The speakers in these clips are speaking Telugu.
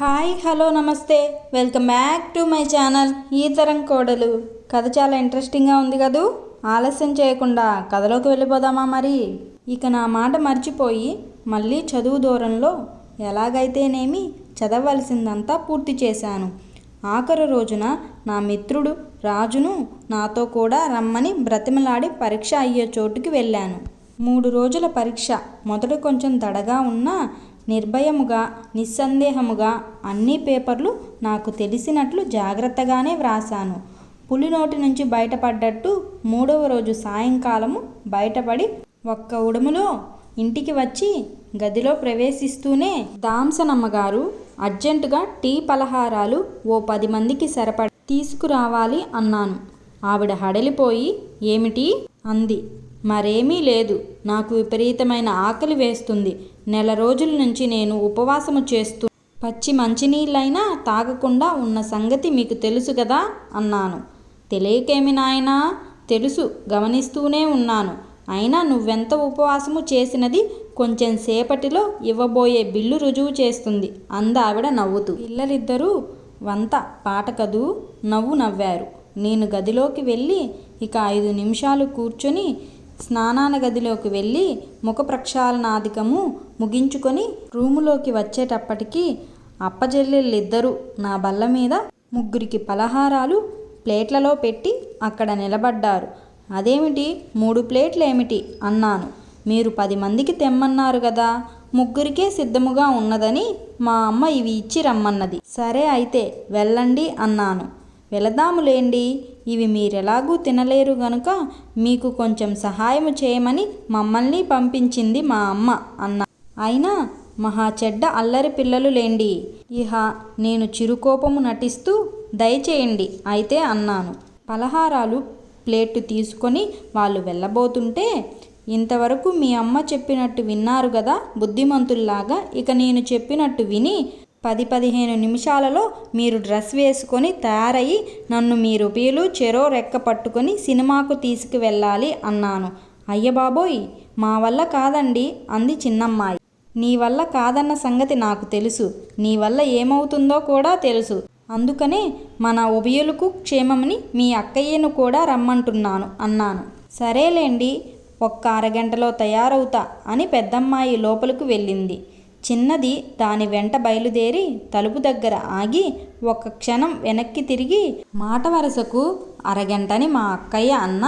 హాయ్ హలో నమస్తే. Welcome back to my channel ఈ తరం కోడలు. కథ చాలా ఇంట్రెస్టింగ్గా ఉంది కదూ? ఆలస్యం చేయకుండా కథలోకి వెళ్ళిపోదామా మరి? ఇక నా మాట మర్చిపోయి మళ్ళీ చదువు దూరంలో ఎలాగైతేనేమి చదవలసిందంతా పూర్తి చేశాను. ఆఖరు రోజున నా మిత్రుడు రాజును నాతో కూడా రమ్మని బ్రతిమలాడి పరీక్ష అయ్యే చోటుకి వెళ్ళాను. మూడు రోజుల పరీక్ష. మొదట కొంచెం దడగా ఉన్నా నిర్భయముగా నిస్సందేహముగా అన్ని పేపర్లు నాకు తెలిసినట్లు జాగ్రత్తగానే వ్రాసాను పులి నోటి నుంచి బయటపడ్డట్టు మూడవ రోజు సాయంకాలము బయటపడి ఒక్క ఉడుములో ఇంటికి వచ్చి గదిలో ప్రవేశిస్తూనే దాంసనమ్మగారు అర్జెంటుగా టీ పలహారాలు ఓ పది మందికి సరిపడ తీసుకురావాలి అన్నాను. ఆవిడ హడలిపోయి ఏమిటి? అంది. మరేమీ లేదు. నాకు విపరీతమైన ఆకలి వేస్తుంది. నెల రోజుల నుంచి నేను ఉపవాసము చేస్తూ పచ్చి మంచినీళ్ళైనా తాగకుండా ఉన్న సంగతి మీకు తెలుసు కదా అన్నాను. తెలియకేమి నాయనా? తెలుసు గమనిస్తూనే ఉన్నాను. అయినా నువ్వెంత ఉపవాసము చేసినది కొంచెం సేపటిలో ఇవ్వబోయే బిల్లు రుజువు చేస్తుంది. అంద ఆవిడ నవ్వుతూ పిల్లలిద్దరూ వంత పాట కదూ? నవ్వు నవ్వారు. నేను గదిలోకి వెళ్ళి ఇక ఐదు నిమిషాలు కూర్చొని స్నానాల గదిలోకి వెళ్ళి ముఖ ప్రక్షాళనాధికము ముగించుకొని రూములోకి వచ్చేటప్పటికి అప్పజెల్లెళ్ళిద్దరూ నా బల్ల మీద ముగ్గురికి పలహారాలు ప్లేట్లలో పెట్టి అక్కడ నిలబడ్డారు. అదేమిటి? మూడు ప్లేట్లు ఏమిటి అన్నాను. మీరు పది మందికి తెమ్మన్నారు కదా ముగ్గురికే సిద్ధముగా ఉన్నదని మా అమ్మ ఇవి ఇచ్చి రమ్మన్నది. సరే అయితే వెళ్ళండి అన్నాను. వెళదాములేండి. ఇవి మీరెలాగూ తినలేరు గనుక మీకు కొంచెం సహాయం చేయమని మమ్మల్ని పంపించింది మా అమ్మ అన్న. అయినా మహా చెడ్డ అల్లరి పిల్లలు లేండి. ఇహ నేను చిరుకోపము నటిస్తూ దయచేయండి అయితే అన్నాను. పలహారాలు ప్లేటు తీసుకొని వాళ్ళు వెళ్ళబోతుంటే ఇంతవరకు మీ అమ్మ చెప్పినట్టు విన్నారు కదా బుద్ధిమంతుల్లాగా ఇక నేను చెప్పినట్టు విని పది పదిహేను నిమిషాలలో మీరు డ్రెస్ వేసుకొని తయారయ్యి నన్ను మీ రూపీలు చెరో రెక్క పట్టుకొని సినిమాకు తీసుకువెళ్ళాలి అన్నాను. అయ్యబాబోయ్ మా వల్ల కాదండి అంది చిన్నమ్మాయి. నీ వల్ల కాదన్న సంగతి నాకు తెలుసు. నీ వల్ల ఏమవుతుందో కూడా తెలుసు. అందుకనే మన ఉభయులకు క్షేమమని మీ అక్కయ్యను కూడా రమ్మంటున్నాను అన్నాను. సరేలేండి ఒక్క అరగంటలో తయారవుతా అని పెద్దమ్మాయి లోపలికి వెళ్ళింది. చిన్నది దాని వెంట బయలుదేరి తలుపు దగ్గర ఆగి ఒక క్షణం వెనక్కి తిరిగి మాట వరుసకు అరగంటని మా అక్కయ్య అన్న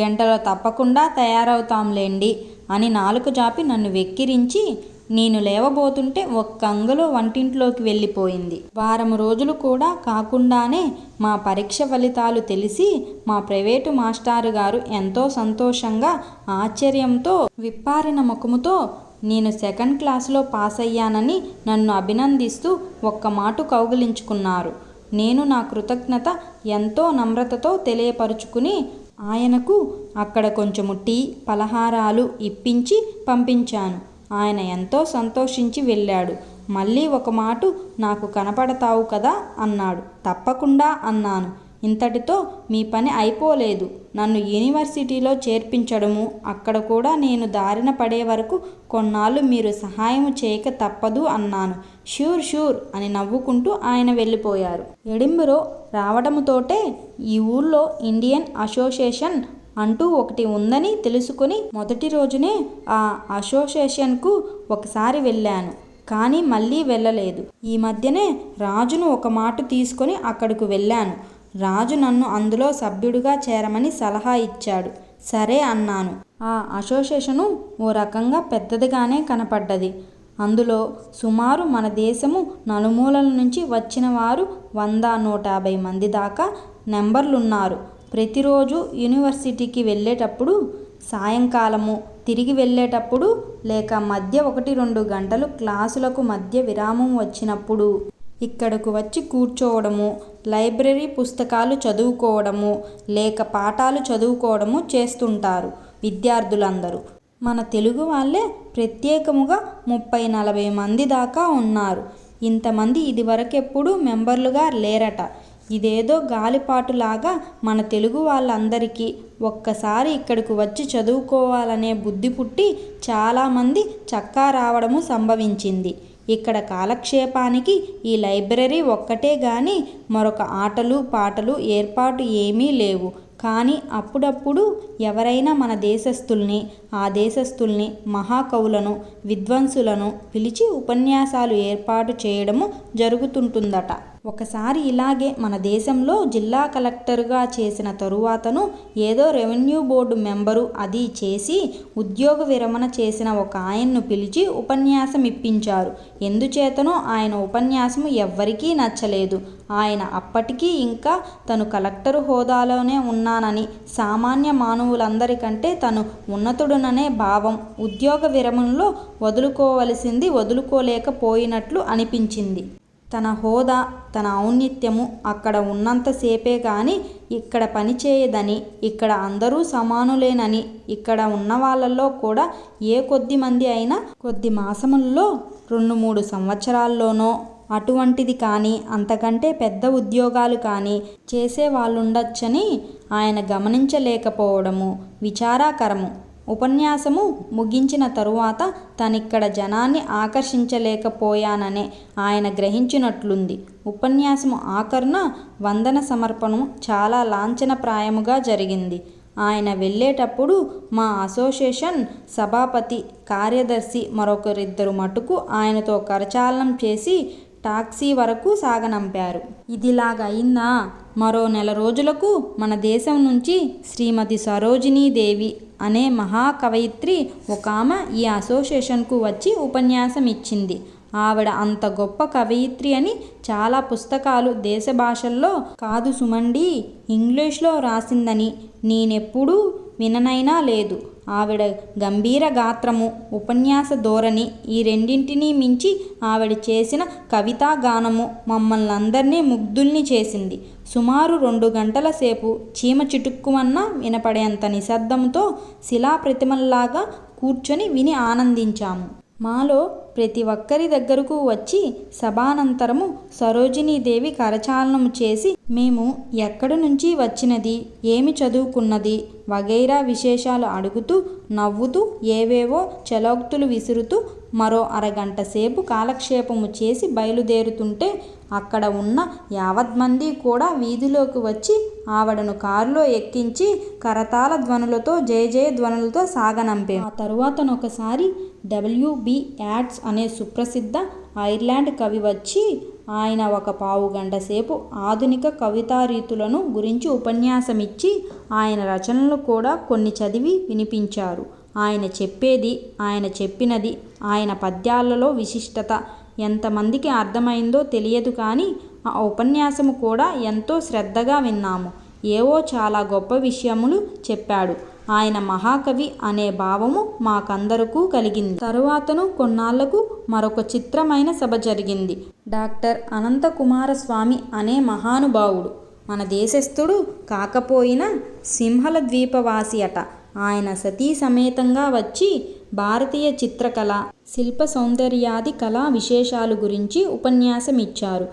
గంటలో తప్పకుండా తయారవుతాంలేండి అని నాలుక జాపి నన్ను వెక్కిరించి నేను లేవబోతుంటే ఒక్క అంగలో వంటింట్లోకి వెళ్ళిపోయింది. వారం రోజులు కూడా కాకుండానే మా పరీక్ష ఫలితాలు తెలిసి మా ప్రైవేటు మాస్టారు గారు ఎంతో సంతోషంగా ఆశ్చర్యంతో విప్పారిన ముఖముతో నేను సెకండ్ క్లాసులో పాస్ అయ్యానని నన్ను అభినందిస్తూ ఒక్క మాట కౌగిలించుకున్నారు. నేను నా కృతజ్ఞత ఎంతో నమ్రతతో తెలియపరుచుకుని ఆయనకు అక్కడ కొంచెము టీ పలహారాలు ఇప్పించి పంపించాను. ఆయన ఎంతో సంతోషించి వెళ్ళాడు. మళ్ళీ ఒక మాట నాకు కనపడతావు కదా అన్నాడు. తప్పకుండా అన్నాను. ఇంతటితో మీ పని అయిపోలేదు. నన్ను యూనివర్సిటీలో చేర్పించడము అక్కడ కూడా నేను దారిన పడే వరకు కొన్నాళ్ళు మీరు సహాయం చేయక తప్పదు అన్నాను. షూర్ షూర్ అని నవ్వుకుంటూ ఆయన వెళ్ళిపోయారు. ఎడింబరో రావడముతోటే ఈ ఊళ్ళో ఇండియన్ అసోసియేషన్ అంటూ ఒకటి ఉందని తెలుసుకుని మొదటి రోజునే ఆ అసోసియేషన్కు ఒకసారి వెళ్ళాను కానీ మళ్ళీ వెళ్ళలేదు. ఈ మధ్యనే రాజును ఒక మాట తీసుకొని అక్కడికి వెళ్ళాను. రాజు నన్ను అందులో సభ్యుడిగా చేరమని సలహా ఇచ్చాడు. సరే అన్నాను. ఆ అసోసియేషను ఓ రకంగా పెద్దదిగానే కనపడ్డది. అందులో సుమారు మన దేశము నలుమూలల నుంచి వచ్చిన వారు వంద నూట యాభై మంది దాకా నెంబర్లున్నారు. ప్రతిరోజు యూనివర్సిటీకి వెళ్ళేటప్పుడు సాయంకాలము తిరిగి వెళ్ళేటప్పుడు లేక మధ్య ఒకటి రెండు గంటలు క్లాసులకు మధ్య విరామం వచ్చినప్పుడు ఇక్కడకు వచ్చి కూర్చోవడము లైబ్రరీ పుస్తకాలు చదువుకోవడము లేక పాఠాలు చదువుకోవడము చేస్తుంటారు విద్యార్థులందరూ. మన తెలుగు వాళ్ళే ప్రత్యేకముగా ముప్పై నలభై మంది దాకా ఉన్నారు. ఇంతమంది ఇదివరకెప్పుడు మెంబర్లుగా లేరట. ఇదేదో గాలిపాటులాగా మన తెలుగు వాళ్ళందరికీ ఒక్కసారి ఇక్కడికి వచ్చి చదువుకోవాలనే బుద్ధి పుట్టి చాలామంది చక్కా రావడము సంభవించింది. ఇక్కడ కాలక్షేపానికి ఈ లైబ్రరీ ఒక్కటే గాని మరొక ఆటలు పాటలు ఏర్పాటు ఏమీ లేవు. కానీ అప్పుడప్పుడు ఎవరైనా మన దేశస్థుల్ని ఆ దేశస్థుల్ని మహాకవులను విద్వాంసులను పిలిచి ఉపన్యాసాలు ఏర్పాటు చేయడము జరుగుతుంటుందట. ఒకసారి ఇలాగే మన దేశంలో జిల్లా కలెక్టర్గా చేసిన తరువాతను ఏదో రెవెన్యూ బోర్డు మెంబరు అది చేసి ఉద్యోగ విరమణ చేసిన ఒక ఆయన్ను పిలిచి ఉపన్యాసం ఇప్పించారు. ఎందుచేతనో ఆయన ఉపన్యాసం ఎవ్వరికీ నచ్చలేదు. ఆయన అప్పటికీ ఇంకా తను కలెక్టరు హోదాలోనే ఉన్నానని సామాన్య మానవులందరికంటే తను ఉన్నతుడుననే భావం ఉద్యోగ విరమణలో వదులుకోవలసింది వదులుకోలేకపోయినట్లు అనిపించింది. తన హోదా తన ఔన్నత్యము అక్కడ ఉన్నంతసేపే కానీ ఇక్కడ పనిచేయదని ఇక్కడ అందరూ సమానులేనని ఇక్కడ ఉన్న వాళ్ళల్లో కూడా ఏ కొద్ది మంది అయినా కొద్ది మాసముల్లో రెండు మూడు సంవత్సరాల్లోనో అటువంటిది కానీ అంతకంటే పెద్ద ఉద్యోగాలు కానీ చేసే వాళ్ళుండొచ్చని ఆయన గమనించలేకపోవడము విచారాకరము. ఉపన్యాసము ముగించిన తరువాత తనిక్కడ జనాన్ని ఆకర్షించలేకపోయాననే ఆయన గ్రహించినట్లుంది. ఉపన్యాసము ఆఖరున వందన సమర్పణం చాలా లాంఛనప్రాయముగా జరిగింది. ఆయన వెళ్ళేటప్పుడు మా అసోసియేషన్ సభాపతి కార్యదర్శి మరొకరిద్దరు మటుకు ఆయనతో కరచాలనం చేసి టాక్సీ వరకు సాగనంపారు. ఇదిలాగా అయిందా? మరో నెల రోజులకు మన దేశం నుంచి శ్రీమతి సరోజినీదేవి అనే మహాకవయిత్రి ఒక ఆమె ఈ అసోసియేషన్కు వచ్చి ఉపన్యాసం ఇచ్చింది ఆవిడ అంత గొప్ప కవయిత్రి అని చాలా పుస్తకాలు దేశ భాషల్లో కాదు సుమండి ఇంగ్లీష్లో రాసిందని నేనెప్పుడూ విననైనా లేదు. ఆవిడ గంభీర గాత్రము ఉపన్యాస ధోరణి ఈ రెండింటినీ మించి ఆవిడ చేసిన కవితా గానము మమ్మల్ని అందరినీ ముగ్ధుల్ని చేసింది. సుమారు రెండు గంటల సేపు చీమ చిటుక్కుమన్న వినపడేంత నిశ్శబ్దంతో శిలాప్రతిమల్లాగా కూర్చొని విని ఆనందించాము. మాలో ప్రతి ఒక్కరి దగ్గరకు వచ్చి సభానంతరము సరోజినీదేవి కరచాలనము చేసి మేము ఎక్కడి నుంచి వచ్చినది? ఏమి చదువుకున్నది? వగైరా విశేషాలు అడుగుతూ నవ్వుతూ ఏవేవో చలోక్తులు విసురుతూ మరో అరగంట సేపు కాలక్షేపము చేసి బయలుదేరుతుంటే అక్కడ ఉన్న యావత్మంది కూడా వీధిలోకి వచ్చి ఆవిడను కారులో ఎక్కించి కరతాళ ధ్వనులతో జయ జయ ధ్వనులతో సాగనంపే ఆ తరువాతనొకసారి డబ్ల్యూబి యాడ్స్ అనే సుప్రసిద్ధ ఐర్లాండ్ కవి వచ్చి ఆయన ఒక పావు గంట సేపు ఆధునిక కవితారీతులను గురించి ఉపన్యాసమిచ్చి ఆయన రచనలు కూడా కొన్ని చదివి వినిపించారు. ఆయన చెప్పేది ఆయన చెప్పినది ఆయన పద్యాలలో విశిష్టత ఎంతమందికి అర్థమైందో తెలియదు కానీ ఆ ఉపన్యాసము కూడా ఎంతో శ్రద్ధగా విన్నాము. ఏవో చాలా గొప్ప విషయములు చెప్పాడు. ఆయన మహాకవి అనే భావము మాకందరకు కలిగింది. తరువాతను కొన్నాళ్ళకు మరొక చిత్రమైన సభ జరిగింది. డాక్టర్ అనంత కుమారస్వామి అనే మహానుభావుడు. మన దేశస్థుడు కాకపోయినా సింహల ద్వీపవాసి అట. ఆయన సతీ సమేతంగా వచ్చి భారతీయ చిత్రకళ శిల్ప సౌందర్యాది కళా విశేషాలు గురించి ఉపన్యాసం ఇచ్చారు